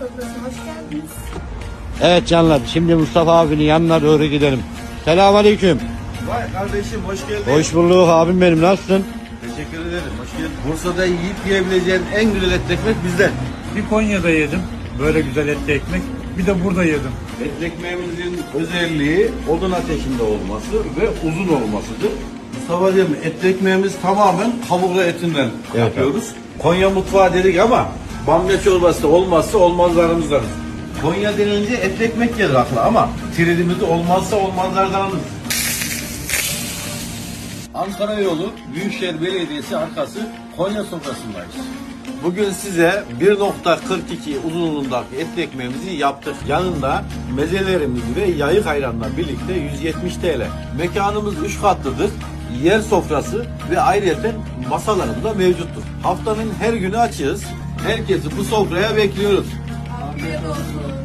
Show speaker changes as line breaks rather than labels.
sofrasına hoş geldiniz.
Evet canlar şimdi Mustafa abinin yanına doğru gidelim. Selamünaleyküm.
Vay kardeşim hoş geldin.
Hoş bulduk abim benim nasılsın?
Teşekkür ederim. Hoş geldin. Bursa'da yiyip yiyebileceğin en güzel et ekmek bizden.
Bir Konya'da yedim. Böyle güzel etli ekmek. Bir de burada yedim.
Et ekmeğimizin özelliği odun ateşinde olması ve uzun olmasıdır. Mustafa'cığım et ekmeğimiz tamamen tavuk etinden yapıyoruz. Konya mutfağı dedik ama bamya çorbası olmazsa olmazlarımızdan. Konya denince et ekmek gelir akla ama tridimiz olmazsa olmazlardanız. Ankara yolu Büyükşehir Belediyesi arkası Konya sofrasındayız. Bugün size 1.42 uzunluğundaki et ekmeğimizi yaptık. Yanında mezelerimiz ve yayık ayranla birlikte 170 TL. Mekanımız 3 katlıdır. Yer sofrası ve ayrıca masalarımız da mevcuttur. Haftanın her günü açığız. Herkesi bu sofraya bekliyoruz.
Afiyet olsun.